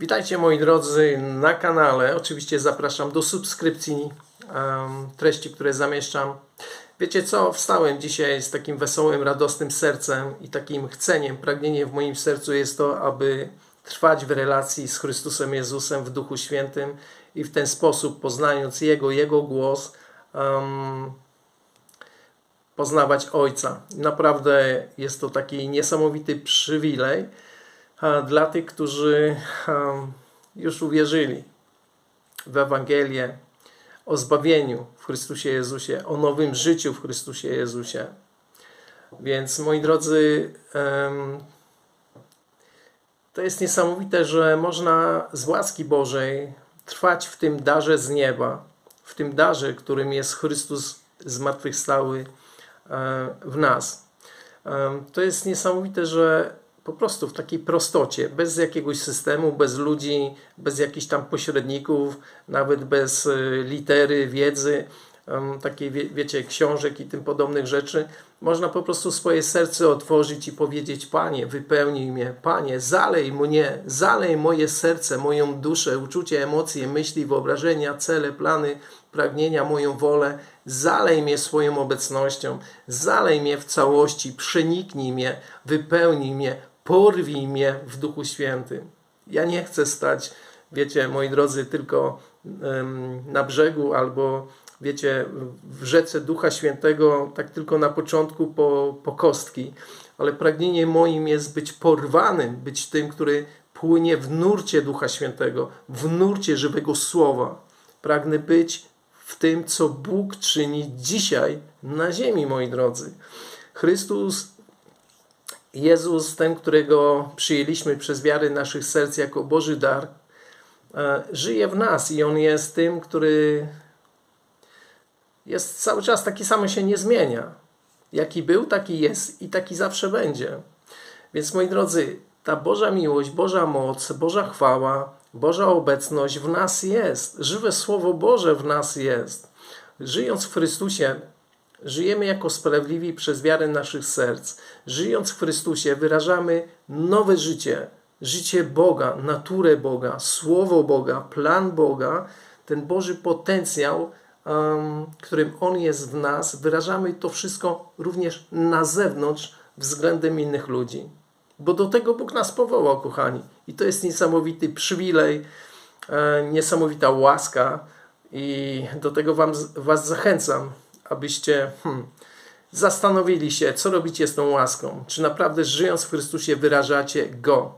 Witajcie moi drodzy na kanale. Oczywiście zapraszam do subskrypcji um, treści, które zamieszczam. Wiecie co? Wstałem dzisiaj z takim wesołym, radosnym sercem i takim chceniem, pragnieniem w moim sercu jest to, aby trwać w relacji z Chrystusem Jezusem w Duchu Świętym i w ten sposób, poznając Jego, Jego głos, um, poznawać Ojca. Naprawdę jest to taki niesamowity przywilej dla tych, którzy już uwierzyli w Ewangelię o zbawieniu w Chrystusie Jezusie, o nowym życiu w Chrystusie Jezusie. Więc moi drodzy, to jest niesamowite, że można z łaski Bożej trwać w tym darze z nieba, w tym darze, którym jest Chrystus zmartwychwstały e, w nas. To jest niesamowite, że po prostu w takiej prostocie, bez jakiegoś systemu, bez ludzi, bez jakichś tam pośredników, nawet bez y, litery, wiedzy, takiej, wiecie, książek i tym podobnych rzeczy, można po prostu swoje serce otworzyć i powiedzieć: Panie, wypełnij mnie, Panie, zalej mnie, zalej moje serce, moją duszę, uczucie, emocje, myśli, wyobrażenia, cele, plany, pragnienia, moją wolę. Zalej mnie swoją obecnością, zalej mnie w całości, przeniknij mnie, wypełnij mnie, porwij mnie w Duchu Świętym. Ja nie chcę stać, wiecie, moi drodzy, tylko na brzegu albo, wiecie, w rzece Ducha Świętego, tak tylko na początku po, po kostki, ale pragnienie moim jest być porwanym, być tym, który płynie w nurcie Ducha Świętego, w nurcie żywego Słowa. Pragnę być w tym, co Bóg czyni dzisiaj na ziemi, moi drodzy. Chrystus Jezus, ten, którego przyjęliśmy przez wiarę naszych serc jako Boży dar, e, żyje w nas i On jest tym, który jest cały czas taki sam, się nie zmienia. Jaki był, taki jest i taki zawsze będzie. Więc moi drodzy, ta Boża miłość, Boża moc, Boża chwała, Boża obecność w nas jest. Żywe Słowo Boże w nas jest. Żyjąc w Chrystusie, Żyjemy jako sprawiedliwi przez wiarę naszych serc. Żyjąc w Chrystusie, wyrażamy nowe życie, życie Boga, naturę Boga, słowo Boga, plan Boga, ten Boży potencjał, um, którym On jest w nas. Wyrażamy to wszystko również na zewnątrz względem innych ludzi. Bo do tego Bóg nas powołał, kochani. I to jest niesamowity przywilej, e, niesamowita łaska. I do tego wam, Was zachęcam abyście hmm, zastanowili się, co robicie z tą łaską. Czy naprawdę żyjąc w Chrystusie wyrażacie Go,